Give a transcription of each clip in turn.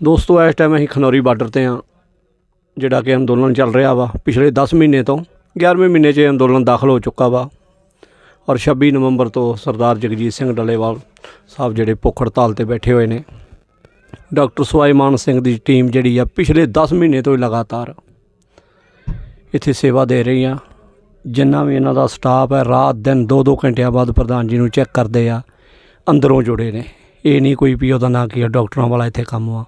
ਦੋਸਤੋ, ਇਸ ਟਾਈਮ ਅਸੀਂ ਖਨੌਰੀ ਬਾਰਡਰ ਤੇ ਆ ਜਿਹੜਾ ਕਿ ਅੰਦੋਲਨ ਚੱਲ ਰਿਹਾ ਵਾ। ਪਿਛਲੇ 10 ਮਹੀਨੇ ਤੋਂ 11ਵੇਂ ਮਹੀਨੇ 'ਚ ਇਹ ਅੰਦੋਲਨ ਦਾਖਲ ਹੋ ਚੁੱਕਾ ਵਾ ਔਰ 26 ਨਵੰਬਰ ਤੋਂ ਸਰਦਾਰ ਜਗਜੀਤ ਸਿੰਘ ਡੱਲੇਵਾਲ ਸਾਹਿਬ ਜਿਹੜੇ ਭੁੱਖ ਹੜਤਾਲ ਤੇ ਬੈਠੇ ਹੋਏ ਨੇ, ਡਾਕਟਰ ਸੁਆਈਮਾਨ ਸਿੰਘ ਦੀ ਟੀਮ ਜਿਹੜੀ ਆ ਪਿਛਲੇ 10 ਮਹੀਨੇ ਤੋਂ ਹੀ ਲਗਾਤਾਰ ਇੱਥੇ ਸੇਵਾ ਦੇ ਰਹੀ ਆ। ਜਿੰਨਾ ਵੀ ਇਹਨਾਂ ਦਾ ਸਟਾਫ ਹੈ, ਰਾਤ ਦਿਨ 2-2 ਘੰਟਿਆਂ ਬਾਅਦ ਪ੍ਰਧਾਨ ਜੀ ਨੂੰ ਚੈੱਕ ਕਰਦੇ ਆ, ਅੰਦਰੋਂ ਜੁੜੇ ਨੇ। ਇਹ ਨਹੀਂ ਕੋਈ ਵੀ ਉਹਦਾ ਨਾਂ ਕੀ ਆ ਡਾਕਟਰਾਂ ਵਾਲਾ ਇੱਥੇ ਕੰਮ ਆ।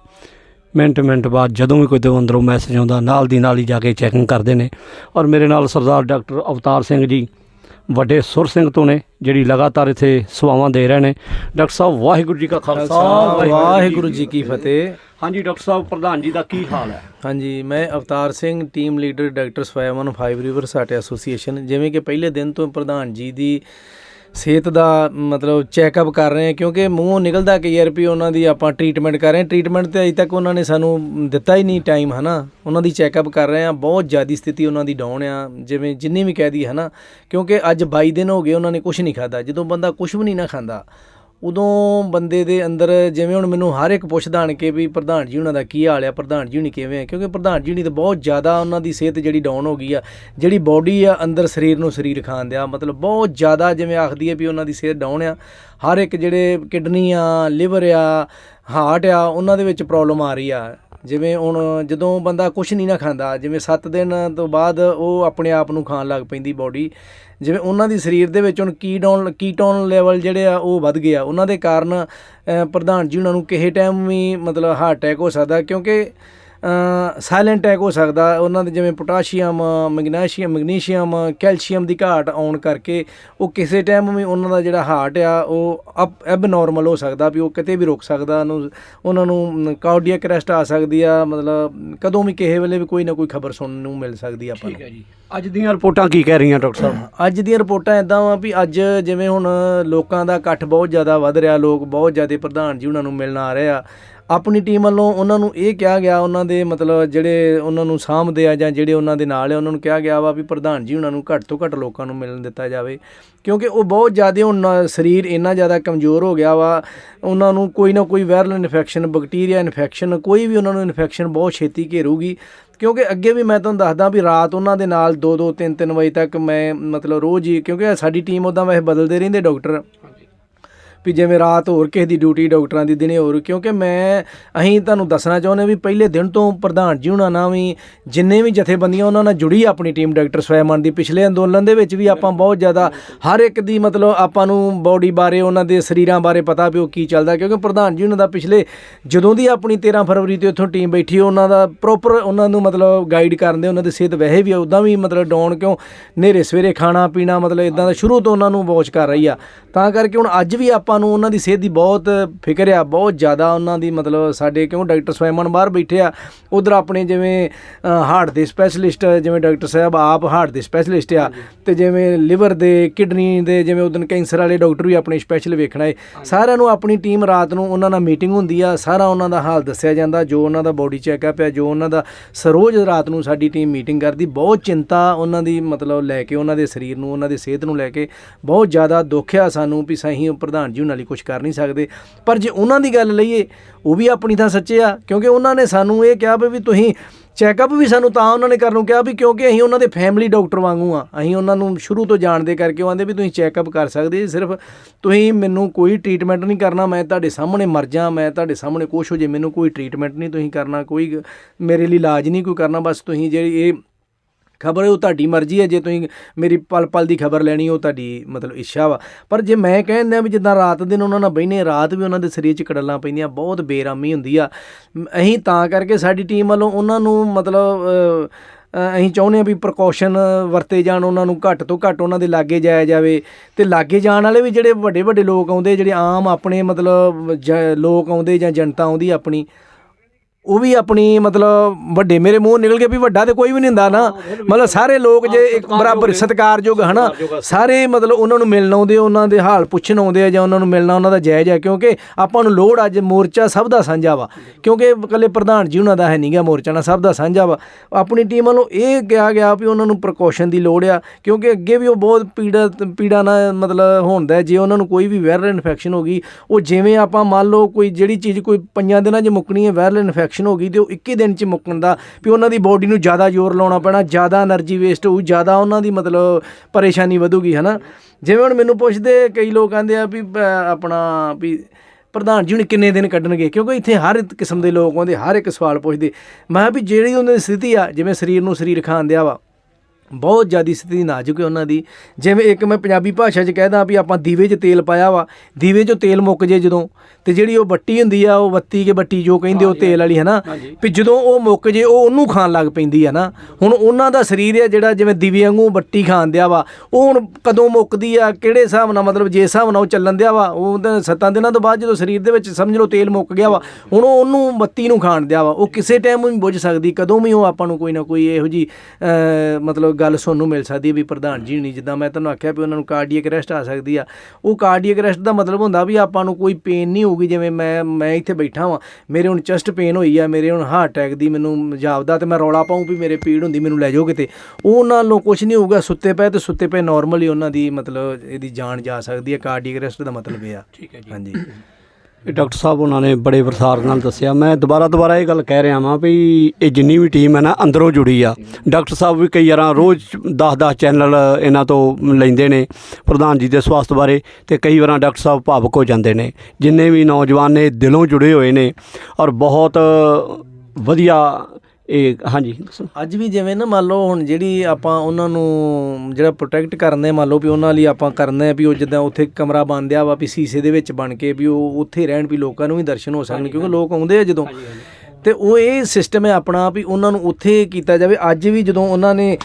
ਮਿੰਟ ਮਿੰਟ ਬਾਅਦ ਜਦੋਂ ਵੀ ਕੋਈ ਤੋਂ ਅੰਦਰੋਂ ਮੈਸੇਜ ਆਉਂਦਾ ਨਾਲ ਦੀ ਨਾਲ ਹੀ ਜਾ ਕੇ ਚੈਕਿੰਗ ਕਰਦੇ ਨੇ। ਔਰ ਮੇਰੇ ਨਾਲ ਸਰਦਾਰ ਡਾਕਟਰ ਅਵਤਾਰ ਸਿੰਘ ਜੀ ਵੱਡੇ ਸੁਰ ਸਿੰਘ ਤੋਂ ਨੇ ਜਿਹੜੀ ਲਗਾਤਾਰ ਇੱਥੇ ਸੇਵਾਵਾਂ ਦੇ ਰਹੇ ਨੇ। ਡਾਕਟਰ ਸਾਹਿਬ ਵਾਹਿਗੁਰੂ ਜੀ ਕਾ ਖਾਲਸਾ ਵਾਹਿਗੁਰੂ ਜੀ ਕੀ ਫਤਿਹ। ਹਾਂਜੀ ਡਾਕਟਰ ਸਾਹਿਬ ਪ੍ਰਧਾਨ ਜੀ ਦਾ ਕੀ ਹਾਲ ਹੈ? ਹਾਂਜੀ ਮੈਂ Avtar Singh team leader doctor Swaiman five river ਸਾਟੇ association ਜਿਵੇਂ ਕਿ ਪਹਿਲੇ ਦਿਨ ਤੋਂ ਪ੍ਰਧਾਨ ਜੀ ਦੀ ਸਿਹਤ ਦਾ ਮਤਲਬ ਚੈੱਕਅਪ ਕਰ ਰਹੇ ਹਾਂ, ਕਿਉਂਕਿ ਮੂੰਹੋਂ ਨਿਕਲਦਾ ਕਿ ਯਾਰ ਵੀ ਉਹਨਾਂ ਦੀ ਆਪਾਂ ਟ੍ਰੀਟਮੈਂਟ ਕਰ ਰਹੇ ਹਾਂ। ਟ੍ਰੀਟਮੈਂਟ ਤੇ ਅਜੇ ਤੱਕ ਉਹਨਾਂ ਨੇ ਸਾਨੂੰ ਦਿੱਤਾ ਹੀ ਨਹੀਂ ਟਾਈਮ ਹਨਾ? ਉਹਨਾਂ ਦੀ ਚੈੱਕਅਪ ਕਰ ਰਹੇ ਹਾਂ, ਬਹੁਤ ਜ਼ਿਆਦੀ ਸਥਿਤੀ ਉਹਨਾਂ ਦੀ ਡਾਊਨ ਆ, ਜਿਵੇਂ ਜਿੰਨੀ ਵੀ ਕਹਿ ਦੀ ਹਨਾ? ਕਿਉਂਕਿ ਅੱਜ 22 ਦਿਨ ਹੋ ਗਏ, ਉਹਨਾਂ ਨੇ ਕੁਝ ਨਹੀਂ ਖਾਦਾ ਜਦੋਂ ਬੰਦਾ ਕੁਝ ਵੀ ਨਹੀਂ ਨਾ ਖਾਂਦਾ ਉਦੋਂ ਬੰਦੇ ਦੇ ਅੰਦਰ ਜਿਵੇਂ ਹੁਣ ਮੈਨੂੰ ਹਰ ਇੱਕ ਪੁੱਛਦਾ ਆਣ ਕੇ ਵੀ ਪ੍ਰਧਾਨ ਜੀ, ਉਹਨਾਂ ਦਾ ਕੀ ਹਾਲ ਆ, ਪ੍ਰਧਾਨ ਜੀ ਹੁਣੀ ਕਿਵੇਂ ਆ? ਕਿਉਂਕਿ ਪ੍ਰਧਾਨ ਜੀ ਹੁਣੀ ਤਾਂ ਬਹੁਤ ਜ਼ਿਆਦਾ ਉਹਨਾਂ ਦੀ ਸਿਹਤ ਜਿਹੜੀ ਡਾਊਨ ਹੋ ਗਈ ਆ, ਜਿਹੜੀ ਬਾਡੀ ਆ ਅੰਦਰ ਸਰੀਰ ਨੂੰ ਸਰੀਰ ਖਾਣ ਦਿਆ। ਮਤਲਬ ਬਹੁਤ ਜ਼ਿਆਦਾ ਜਿਵੇਂ ਆਖਦੀ ਹੈ ਵੀ ਉਹਨਾਂ ਦੀ ਸਿਹਤ ਡਾਊਨ ਆ। ਹਰ ਇੱਕ ਜਿਹੜੇ ਕਿਡਨੀ ਆ ਲਿਵਰ ਆ ਹਾਰਟ ਆ, ਉਹਨਾਂ ਦੇ ਵਿੱਚ ਪ੍ਰੋਬਲਮ ਆ ਰਹੀ ਆ। ਜਿਵੇਂ ਹੁਣ ਜਦੋਂ ਬੰਦਾ ਕੁਝ ਨਹੀਂ ਨਾ ਖਾਂਦਾ, ਜਿਵੇਂ 7 ਦਿਨ ਤੋਂ ਬਾਅਦ ਉਹ ਆਪਣੇ ਆਪ ਨੂੰ ਖਾਣ ਲੱਗ ਪੈਂਦੀ ਬਾਡੀ ਜਿਵੇਂ ਉਹਨਾਂ ਦੀ ਸਰੀਰ ਦੇ ਵਿੱਚ ਹੁਣ ਕੀਟੋਨ ਕੀਟੋਨ ਲੈਵਲ ਜਿਹੜੇ ਆ ਉਹ ਵੱਧ ਗਿਆ ਉਹਨਾਂ ਦੇ ਕਾਰਨ ਪ੍ਰਧਾਨ ਜੀ, ਉਹਨਾਂ ਨੂੰ ਕਿਸੇ ਟਾਈਮ ਵੀ ਮਤਲਬ ਹਾਰਟ ਅਟੈਕ ਹੋ ਸਕਦਾ, ਕਿਉਂਕਿ ਸਾਇਲੈਂਟ ਅਟੈਕ ਹੋ ਸਕਦਾ। ਉਹਨਾਂ ਦੇ ਜਿਵੇਂ ਪੋਟਾਸ਼ੀਅਮ ਮੈਗਨੀਸ਼ੀਅਮ ਮੈਗਨੀਸ਼ੀਅਮ ਕੈਲਸ਼ੀਅਮ ਦੀ ਘਾਟ ਆਉਣ ਕਰਕੇ ਉਹ ਕਿਸੇ ਟਾਈਮ ਵੀ ਉਹਨਾਂ ਦਾ ਜਿਹੜਾ ਹਾਰਟ ਆ ਉਹ ਐਬ ਨਾਰਮਲ ਹੋ ਸਕਦਾ ਵੀ ਉਹ ਕਿਤੇ ਵੀ ਰੁਕ ਸਕਦਾ। ਉਹਨੂੰ ਉਹਨਾਂ ਨੂੰ ਕਾਰਡੀਅਕ ਅਰੈਸਟ ਆ ਸਕਦੀ ਆ। ਮਤਲਬ ਕਦੋਂ ਵੀ ਕਿਸੇ ਵੇਲੇ ਵੀ ਕੋਈ ਨਾ ਕੋਈ ਖਬਰ ਸੁਣਨ ਨੂੰ ਮਿਲ ਸਕਦੀ ਆ ਆਪਾਂ ਨੂੰ। ਠੀਕ ਹੈ ਜੀ। ਅੱਜ ਦੀਆਂ ਰਿਪੋਰਟਾਂ ਕੀ ਕਹਿ ਰਹੀਆਂ ਡਾਕਟਰ ਸਾਹਿਬ? ਅੱਜ ਦੀਆਂ ਰਿਪੋਰਟਾਂ ਇਦਾਂ ਵਾ ਵੀ ਅੱਜ ਜਿਵੇਂ ਹੁਣ ਲੋਕਾਂ ਦਾ ਇਕੱਠ ਬਹੁਤ ਜ਼ਿਆਦਾ ਵੱਧ ਰਿਹਾ। ਲੋਕ ਬਹੁਤ ਜ਼ਿਆਦਾ ਪ੍ਰਧਾਨ ਜੀ ਉਹਨਾਂ ਨੂੰ ਮਿਲਣ ਆ ਰਹੇ ਆ। ਆਪਣੀ ਟੀਮ ਵੱਲੋਂ ਉਹਨਾਂ ਨੂੰ ਇਹ ਕਿਹਾ ਗਿਆ, ਉਹਨਾਂ ਦੇ ਮਤਲਬ ਜਿਹੜੇ ਉਹਨਾਂ ਨੂੰ ਸਾਂਭਦੇ ਆ ਜਾਂ ਜਿਹੜੇ ਉਹਨਾਂ ਦੇ ਨਾਲ ਆ, ਉਹਨਾਂ ਨੂੰ ਕਿਹਾ ਗਿਆ ਵਾ ਵੀ ਪ੍ਰਧਾਨ ਜੀ, ਉਹਨਾਂ ਨੂੰ ਘੱਟ ਤੋਂ ਘੱਟ ਲੋਕਾਂ ਨੂੰ ਮਿਲਣ ਦਿੱਤਾ ਜਾਵੇ। ਕਿਉਂਕਿ ਉਹ ਬਹੁਤ ਜ਼ਿਆਦਾ ਹੁਣ ਸਰੀਰ ਇੰਨਾ ਜ਼ਿਆਦਾ ਕਮਜ਼ੋਰ ਹੋ ਗਿਆ ਵਾ, ਉਹਨਾਂ ਨੂੰ ਕੋਈ ਨਾ ਕੋਈ ਵਾਇਰਲ ਇਨਫੈਕਸ਼ਨ ਬੈਕਟੀਰੀਆ ਇਨਫੈਕਸ਼ਨ ਕੋਈ ਵੀ ਉਹਨਾਂ ਨੂੰ ਇਨਫੈਕਸ਼ਨ ਬਹੁਤ ਛੇਤੀ ਘੇਰੂਗੀ। ਕਿਉਂਕਿ ਅੱਗੇ ਵੀ ਮੈਂ ਤੁਹਾਨੂੰ ਦੱਸਦਾ ਵੀ ਰਾਤ ਉਹਨਾਂ ਦੇ ਨਾਲ 2 2 3 3 ਵਜੇ ਤੱਕ ਮੈਂ ਮਤਲਬ ਰੋਜ਼ ਹੀ, ਕਿਉਂਕਿ ਸਾਡੀ ਟੀਮ ਉਦਾਂ ਵੈਸੇ ਬਦਲਦੇ ਰਹਿੰਦੇ ਡਾਕਟਰ। ਵੀ ਜਿਵੇਂ ਰਾਤ ਹੋਰ ਕਿਸੇ ਦੀ ਡਿਊਟੀ ਡਾਕਟਰਾਂ ਦੀ ਦਿਨੇ ਹੋਰ ਕਿਉਂਕਿ ਮੈਂ ਅਸੀਂ ਤੁਹਾਨੂੰ ਦੱਸਣਾ ਚਾਹੁੰਦੇ ਵੀ ਪਹਿਲੇ ਦਿਨ ਤੋਂ ਪ੍ਰਧਾਨ ਜੀ ਹੁਣਾਂ ਨਾਲ ਵੀ ਜਿੰਨੇ ਵੀ ਜਥੇਬੰਦੀਆਂ ਉਹਨਾਂ ਨਾਲ ਜੁੜੀ ਆਪਣੀ ਟੀਮ ਡਾਕਟਰ ਸਵੈਮਨ ਦੀ ਪਿਛਲੇ ਅੰਦੋਲਨ ਦੇ ਵਿੱਚ ਵੀ ਆਪਾਂ ਬਹੁਤ ਜ਼ਿਆਦਾ ਹਰ ਇੱਕ ਦੀ ਮਤਲਬ ਆਪਾਂ ਨੂੰ ਬਾਡੀ ਬਾਰੇ ਉਹਨਾਂ ਦੇ ਸਰੀਰਾਂ ਬਾਰੇ ਪਤਾ ਵੀ ਉਹ ਕੀ ਚੱਲਦਾ ਕਿਉਂਕਿ ਪ੍ਰਧਾਨ ਜੀ ਉਹਨਾਂ ਦਾ ਪਿਛਲੇ ਜਦੋਂ ਦੀ ਆਪਣੀ 13 ਫਰਵਰੀ ਤੇ ਉੱਥੋਂ ਟੀਮ ਬੈਠੀ ਉਹਨਾਂ ਦਾ ਪ੍ਰੋਪਰ ਉਹਨਾਂ ਨੂੰ ਮਤਲਬ ਗਾਈਡ ਕਰਦੇ ਉਹਨਾਂ ਦੀ ਸਿਹਤ ਵੈਸੇ ਵੀ ਉਦਾਂ ਵੀ ਮਤਲਬ ਡਾਊਨ ਕਿਉਂ ਨੇਰੇ ਸਵੇਰੇ ਖਾਣਾ ਪੀਣਾ ਮਤਲਬ ਇਦਾਂ ਦਾ ਸ਼ੁਰੂ ਤੋਂ ਉਹਨਾਂ ਨੂੰ ਵਾਚ ਕਰ ਰਹੀ ਆ। ਤਾਂ ਕਰਕੇ ਹੁਣ ਅੱਜ ਵੀ ਆਪਾਂ ਨੂੰ ਉਹਨਾਂ ਦੀ ਸਿਹਤ ਦੀ ਬਹੁਤ ਫਿਕਰ ਆ ਬਹੁਤ ਜ਼ਿਆਦਾ ਉਹਨਾਂ ਦੀ ਮਤਲਬ ਸਾਡੇ ਕਿਉਂ ਡਾਕਟਰ ਸਵੈਮਨ ਬਾਹਰ ਬੈਠੇ ਆ ਉਧਰ ਆਪਣੇ ਜਿਵੇਂ ਹਾਰਟ ਦੇ ਸਪੈਸ਼ਲਿਸਟ ਜਿਵੇਂ ਡਾਕਟਰ ਸਾਹਿਬ ਆਪ ਹਾਰਟ ਦੇ ਸਪੈਸ਼ਲਿਸਟ ਆ ਤੇ ਜਿਵੇਂ ਲਿਵਰ ਦੇ ਕਿਡਨੀ ਦੇ ਜਿਵੇਂ ਉਦੋਂ ਕੈਂਸਰ ਵਾਲੇ ਡਾਕਟਰ ਵੀ ਆਪਣੇ ਸਪੈਸ਼ਲ ਵੇਖਣਾ ਹੈ ਸਾਰਿਆਂ ਨੂੰ ਆਪਣੀ ਟੀਮ ਰਾਤ ਨੂੰ ਉਹਨਾਂ ਨਾਲ ਮੀਟਿੰਗ ਹੁੰਦੀ ਆ ਸਾਰਾ ਉਹਨਾਂ ਦਾ ਹਾਲ ਦੱਸਿਆ ਜਾਂਦਾ ਜੋ ਉਹਨਾਂ ਦਾ ਬੋਡੀ ਚੈੱਕਅਪ ਹੈ ਜੋ ਉਹਨਾਂ ਦਾ ਸਰੋਜ ਰਾਤ ਨੂੰ ਸਾਡੀ ਟੀਮ ਮੀਟਿੰਗ ਕਰਦੀ ਬਹੁਤ ਚਿੰਤਾ ਉਹਨਾਂ ਦੀ ਮਤਲਬ ਲੈ ਕੇ ਉਹਨਾਂ ਦੇ ਸਰੀਰ ਨੂੰ ਉਹਨਾਂ ਦੀ ਸਿਹਤ ਨੂੰ ਲੈ ਕੇ ਬਹੁਤ ਜ਼ਿਆਦਾ ਦੁੱਖ ਆ ਸਾਨੂੰ ਵੀ ਸਹੀ ਪ੍ਰਧਾਨ ਜੀ ਨਾਲ ਹੀ ਕੁਝ ਕਰ ਨਹੀਂ ਸਕਦੇ। ਪਰ ਜੇ ਉਹਨਾਂ ਦੀ ਗੱਲ ਲਈਏ, ਉਹ ਵੀ ਆਪਣੀ ਥਾਂ ਸੱਚੇ ਆ, ਕਿਉਂਕਿ ਉਹਨਾਂ ਨੇ ਸਾਨੂੰ ਇਹ ਕਿਹਾ ਵੀ ਤੁਸੀਂ ਚੈੱਕਅਪ ਵੀ ਸਾਨੂੰ ਤਾਂ ਉਹਨਾਂ ਨੇ ਕਰਨ ਨੂੰ ਕਿਹਾ ਵੀ ਕਿਉਂਕਿ ਅਸੀਂ ਉਹਨਾਂ ਦੇ ਫੈਮਿਲੀ ਡਾਕਟਰ ਵਾਂਗੂ ਆ। ਅਸੀਂ ਉਹਨਾਂ ਨੂੰ ਸ਼ੁਰੂ ਤੋਂ ਜਾਣਦੇ ਕਰਕੇ ਉਹ ਆਂਦੇ ਵੀ ਤੁਸੀਂ ਚੈੱਕਅਪ ਕਰ ਸਕਦੇ ਸਿਰਫ ਤੁਸੀਂ ਮੈਨੂੰ ਕੋਈ ਟ੍ਰੀਟਮੈਂਟ ਨਹੀਂ ਕਰਨਾ, ਮੈਂ ਤੁਹਾਡੇ ਸਾਹਮਣੇ ਮਰ ਜਾ, ਮੈਂ ਤੁਹਾਡੇ ਸਾਹਮਣੇ ਕੁਛ ਹੋ ਜੇ, ਮੈਨੂੰ ਕੋਈ ਟ੍ਰੀਟਮੈਂਟ ਨਹੀਂ ਤੁਸੀਂ ਕਰਨਾ, ਕੋਈ ਮੇਰੇ ਲਈ ਇਲਾਜ ਨਹੀਂ ਕੋਈ ਕਰਨਾ, ਬਸ ਤੁਸੀਂ ਜਿਹੜੀ ਇਹ ਖਬਰ, ਉਹ ਤੁਹਾਡੀ ਮਰਜ਼ੀ ਹੈ, ਜੇ ਤੁਸੀਂ ਮੇਰੀ ਪਲ ਪਲ ਦੀ ਖਬਰ ਲੈਣੀ, ਉਹ ਤੁਹਾਡੀ ਮਤਲਬ ਇੱਛਾ ਵਾ। ਪਰ ਜੇ ਮੈਂ ਕਹਿੰਦਾ ਵੀ ਜਿੱਦਾਂ ਰਾਤ ਦਿਨ ਉਹਨਾਂ ਨਾਲ ਬਹਿਨੇ, ਰਾਤ ਵੀ ਉਹਨਾਂ ਦੇ ਸਰੀਰ 'ਚ ਕੜਲਾਂ ਪੈਂਦੀਆਂ, ਬਹੁਤ ਬੇਰਾਮੀ ਹੁੰਦੀ ਆ। ਅਸੀਂ ਤਾਂ ਕਰਕੇ ਸਾਡੀ ਟੀਮ ਵੱਲੋਂ ਉਹਨਾਂ ਨੂੰ ਮਤਲਬ ਅਸੀਂ ਚਾਹੁੰਦੇ ਆ ਵੀ ਪ੍ਰੀਕਾਸ਼ਨ ਵਰਤੇ ਜਾਣ, ਉਹਨਾਂ ਨੂੰ ਘੱਟ ਤੋਂ ਘੱਟ ਉਹਨਾਂ ਦੇ ਲਾਗੇ ਜਾਇਆ ਜਾਵੇ। ਤੇ ਲਾਗੇ ਜਾਣ ਵਾਲੇ ਵੀ ਜਿਹੜੇ ਵੱਡੇ ਵੱਡੇ ਲੋਕ ਆਉਂਦੇ, ਜਿਹੜੇ ਆਮ ਆਪਣੇ ਮਤਲਬ, ਜ- ਲੋਕ ਆਉਂਦੇ ਜਾਂ ਜਨਤਾ ਆਉਂਦੀ ਆਪਣੀ ਉਹ ਵੀ ਆਪਣੀ ਮਤਲਬ ਵੱਡੇ ਮੇਰੇ ਮੂੰਹ ਨਿਕਲ ਗਿਆ ਵੀ ਵੱਡਾ ਤੇ ਕੋਈ ਵੀ ਨਹੀਂ ਹੁੰਦਾ ਨਾ। ਮਤਲਬ ਸਾਰੇ ਲੋਕ ਜੇ ਇੱਕ ਬਰਾਬਰ ਸਤਿਕਾਰਯੋਗ ਹਨਾ ਸਾਰੇ ਮਤਲਬ ਉਹਨਾਂ ਨੂੰ ਮਿਲਣ ਆਉਂਦੇ ਉਹਨਾਂ ਦੇ ਹਾਲ ਪੁੱਛਣ ਆਉਂਦੇ ਆ ਜਾਂ ਉਹਨਾਂ ਨੂੰ ਮਿਲਣਾ ਉਹਨਾਂ ਦਾ ਜਾਇਜ਼ ਹੈ ਕਿਉਂਕਿ ਆਪਾਂ ਨੂੰ ਲੋੜ ਅੱਜ ਮੋਰਚਾ ਸਭ ਦਾ ਸਾਂਝਾ ਵਾ। ਕਿਉਂਕਿ ਇਕੱਲੇ ਪ੍ਰਧਾਨ ਜੀ ਉਹਨਾਂ ਦਾ ਹੈ ਨਹੀਂਗਾ ਮੋਰਚਾ ਨਾਲ ਸਭ ਦਾ ਸਾਂਝਾ ਵਾ। ਆਪਣੀ ਟੀਮ ਵੱਲੋਂ ਇਹ ਕਿਹਾ ਗਿਆ ਵੀ ਉਹਨਾਂ ਨੂੰ ਪ੍ਰੀਕਾਸ਼ਨ ਦੀ ਲੋੜ ਆ ਕਿਉਂਕਿ ਅੱਗੇ ਵੀ ਉਹ ਬਹੁਤ ਪੀੜਾ ਪੀੜਾ ਨਾਲ ਮਤਲਬ ਹੁੰਦਾ। ਜੇ ਉਹਨਾਂ ਨੂੰ ਕੋਈ ਵੀ ਵਾਇਰਲ ਇਨਫੈਕਸ਼ਨ ਹੋ ਗਈ ਉਹ ਜਿਵੇਂ ਆਪਾਂ ਮੰਨ ਲਓ ਕੋਈ ਜਿਹੜੀ ਚੀਜ਼ ਕੋਈ ਪੰਜਾਂ ਦਿਨਾਂ 'ਚ ਮੁੱਕਣੀ ਹੈ ਵਾਇਰਲ ਇਨਫੈਕਸ਼ਨ ਇਨਫੈਕਸ਼ਨ ਹੋ ਗਈ ਤੇ ਉਹ 21 ਦਿਨ ਚ ਮੁੱਕਣ ਦਾ, ਵੀ ਉਹਨਾਂ ਦੀ ਬਾਡੀ ਨੂੰ ਜ਼ਿਆਦਾ ਜ਼ੋਰ ਲਾਉਣਾ ਪੈਣਾ, ਜ਼ਿਆਦਾ એનર્ਜੀ ਵੇਸਟ ਹੋਊ, ਜ਼ਿਆਦਾ ਉਹਨਾਂ ਦੀ ਮਤਲਬ ਪਰੇਸ਼ਾਨੀ ਵਧੂਗੀ, ਹਨਾ? ਜਿਵੇਂ ਹੁਣ ਮੈਨੂੰ ਪੁੱਛਦੇ ਕਈ ਲੋਕ ਕਹਿੰਦੇ ਆ ਵੀ ਆਪਣਾ ਵੀ ਪ੍ਰਧਾਨ ਜੀ ਹੁਣ ਕਿੰਨੇ ਦਿਨ ਕੱਢਣਗੇ? ਕਿਉਂਕਿ ਇੱਥੇ ਹਰ ਕਿਸਮ ਦੇ ਲੋਕ ਆਉਂਦੇ, ਹਰ ਇੱਕ ਸਵਾਲ ਪੁੱਛਦੇ। ਮੈਂ ਵੀ ਜਿਹੜੀ ਉਹਨਾਂ ਦੀ ਸਥਿਤੀ ਆ, ਜਿਵੇਂ ਸਰੀਰ ਨੂੰ ਸਰੀਰ ਖਾਂਦਿਆ ਵਾ ਬਹੁਤ ਜ਼ਿਆਦੀ ਸਥਿਤੀ ਨਾਜ਼ੁਕ ਹੈ ਉਹਨਾਂ ਦੀ। ਜਿਵੇਂ ਇੱਕ ਮੈਂ ਪੰਜਾਬੀ ਭਾਸ਼ਾ 'ਚ ਕਹਿਦਾ ਵੀ ਆਪਾਂ ਦੀਵੇ 'ਚ ਤੇਲ ਪਾਇਆ ਵਾ ਦੀਵੇ 'ਚੋਂ ਤੇਲ ਮੁੱਕ ਜੇ ਜਦੋਂ ਤੇ ਜਿਹੜੀ ਉਹ ਬੱਟੀ ਹੁੰਦੀ ਆ ਉਹ ਬੱਤੀ ਕੇ ਬੱਟੀ ਜੋ ਕਹਿੰਦੇ ਉਹ ਤੇਲ ਵਾਲੀ ਹੈ ਨਾ ਵੀ ਜਦੋਂ ਉਹ ਮੁੱਕ ਜੇ ਉਹ ਉਹਨੂੰ ਖਾਣ ਲੱਗ ਪੈਂਦੀ ਆ ਨਾ। ਹੁਣ ਉਹਨਾਂ ਦਾ ਸਰੀਰ ਆ ਜਿਹੜਾ ਜਿਵੇਂ ਦੀਵੇ ਵਾਂਗੂ ਬੱਟੀ ਖਾਣ ਦਿਆ ਵਾ ਉਹ ਹੁਣ ਕਦੋਂ ਮੁੱਕਦੀ ਆ ਕਿਹੜੇ ਹਿਸਾਬ ਨਾਲ ਮਤਲਬ ਜੇ ਹਿਸਾਬ ਨਾਲ ਉਹ ਚੱਲਣ ਦਿਆ ਵਾ ਉਹ ਸੱਤਾਂ ਦਿਨਾਂ ਤੋਂ ਬਾਅਦ ਜਦੋਂ ਸਰੀਰ ਦੇ ਵਿੱਚ ਸਮਝ ਲਓ ਤੇਲ ਮੁੱਕ ਗਿਆ ਵਾ ਹੁਣ ਉਹ ਉਹਨੂੰ ਬੱਤੀ ਨੂੰ ਖਾਣ ਦਿਆ ਵਾ। ਉਹ ਕਿਸੇ ਟਾਈਮ ਵੀ ਬੁੱਝ ਸਕਦੀ ਕਦੋਂ ਵੀ ਉਹ ਆਪਾਂ ਨੂੰ ਕੋਈ ਨਾ ਕੋਈ ਇਹੋ ਜੀ ਮਤਲਬ ਗੱਲ ਸੁਣਨ ਨੂੰ ਮਿਲ ਸਕਦੀ ਹੈ ਵੀ ਪ੍ਰਧਾਨ ਜੀ ਨਹੀਂ ਜਿੱਦਾਂ ਮੈਂ ਤੁਹਾਨੂੰ ਆਖਿਆ ਵੀ ਉਹਨਾਂ ਨੂੰ ਕਾਰਡੀਅਕ ਅਰੈਸਟ ਆ ਸਕਦੀ ਆ। ਉਹ ਕਾਰਡੀਅਕ ਅਰੈਸਟ ਦਾ ਮਤਲਬ ਹੁੰਦਾ ਵੀ ਆਪਾਂ ਨੂੰ ਕੋਈ ਪੇਨ ਨਹੀਂ ਹੋਊਗੀ ਜਿਵੇਂ ਮੈਂ ਮੈਂ ਇੱਥੇ ਬੈਠਾ ਵਾਂ ਮੇਰੇ ਹੁਣ ਚੈਸਟ ਪੇਨ ਹੋਈ ਆ ਮੇਰੇ ਹੁਣ ਹਾਰਟ ਅਟੈਕ ਦੀ ਮੈਨੂੰ ਜਾਪਦਾ ਤੇ ਮੈਂ ਰੌਲਾ ਪਾਉਂ ਵੀ ਮੇਰੇ ਪੀੜ ਹੁੰਦੀ ਮੈਨੂੰ ਲੈ ਜਾਓ ਕਿਤੇ। ਉਹ ਨਾਲ ਨੂੰ ਕੁਝ ਨਹੀਂ ਹੋਊਗਾ ਸੁੱਤੇ ਪਏ ਤੇ ਸੁੱਤੇ ਪਏ ਨਾਰਮਲੀ ਉਹਨਾਂ ਦੀ ਮਤਲਬ ਇਹਦੀ ਜਾਨ ਜਾ ਸਕਦੀ ਹੈ ਕਾਰਡੀਅਕ ਅਰੈਸਟ ਦਾ ਮਤਲਬ ਇਹ ਆ। ਠੀਕ ਹੈ ਜੀ। ਹਾਂਜੀ। ਇਹ ਡਾਕਟਰ ਸਾਹਿਬ ਉਹਨਾਂ ਨੇ ਬੜੇ ਵਿਸਥਾਰ ਨਾਲ ਦੱਸਿਆ। ਮੈਂ ਦੁਬਾਰਾ ਦੁਬਾਰਾ ਇਹ ਗੱਲ ਕਹਿ ਰਿਹਾ ਵਾਂ ਵੀ ਇਹ ਜਿੰਨੀ ਵੀ ਟੀਮ ਹੈ ਨਾ, ਅੰਦਰੋਂ ਜੁੜੀ ਆ। ਡਾਕਟਰ ਸਾਹਿਬ ਵੀ ਕਈ ਵਾਰਾਂ ਰੋਜ਼ 10-10 ਚੈਨਲ ਇਹਨਾਂ ਤੋਂ ਲੈਂਦੇ ਨੇ ਪ੍ਰਧਾਨ ਜੀ ਦੇ ਸਵਾਸਥ ਬਾਰੇ ਤੇ ਕਈ ਵਾਰਾਂ ਡਾਕਟਰ ਸਾਹਿਬ ਭਾਵੁਕ ਹੋ ਜਾਂਦੇ ਨੇ। ਜਿੰਨੇ ਵੀ ਨੌਜਵਾਨ ਨੇ, ਦਿਲੋਂ ਜੁੜੇ ਹੋਏ ਨੇ ਔਰ ਬਹੁਤ ਵਧੀਆ ਇਹ ਹਾਂਜੀ ਦੱਸੋ। ਅੱਜ ਵੀ ਜਿਵੇਂ ਨਾ ਮੰਨ ਲਓ ਹੁਣ ਜਿਹੜੀ ਆਪਾਂ ਉਹਨਾਂ ਨੂੰ ਜਿਹੜਾ ਪ੍ਰੋਟੈਕਟ ਕਰਨੇ ਮੰਨ ਲਓ ਵੀ ਉਹਨਾਂ ਲਈ ਆਪਾਂ ਕਰਨੇ ਆ ਵੀ ਉਹ ਜਿੱਦਾਂ ਉੱਥੇ ਕਮਰਾ ਬੰਦਿਆ ਵਾ ਵੀ ਸੀਸੇ ਦੇ ਵਿੱਚ ਬਣ ਕੇ ਵੀ ਉਹ ਉੱਥੇ ਰਹਿਣ ਵੀ ਲੋਕਾਂ ਨੂੰ ਵੀ ਦਰਸ਼ਨ ਹੋ ਸਕਣ ਕਿਉਂਕਿ ਲੋਕ ਆਉਂਦੇ ਆ ਜਦੋਂ। ਤੇ ਉਹ ਇਹ ਸਿਸਟਮ ਹੈ ਆਪਣਾ ਵੀ ਉਹਨਾਂ ਨੂੰ ਉੱਥੇ ਕੀਤਾ ਜਾਵੇ। ਅੱਜ ਵੀ ਜਦੋਂ ਉਹਨਾਂ ਨੇ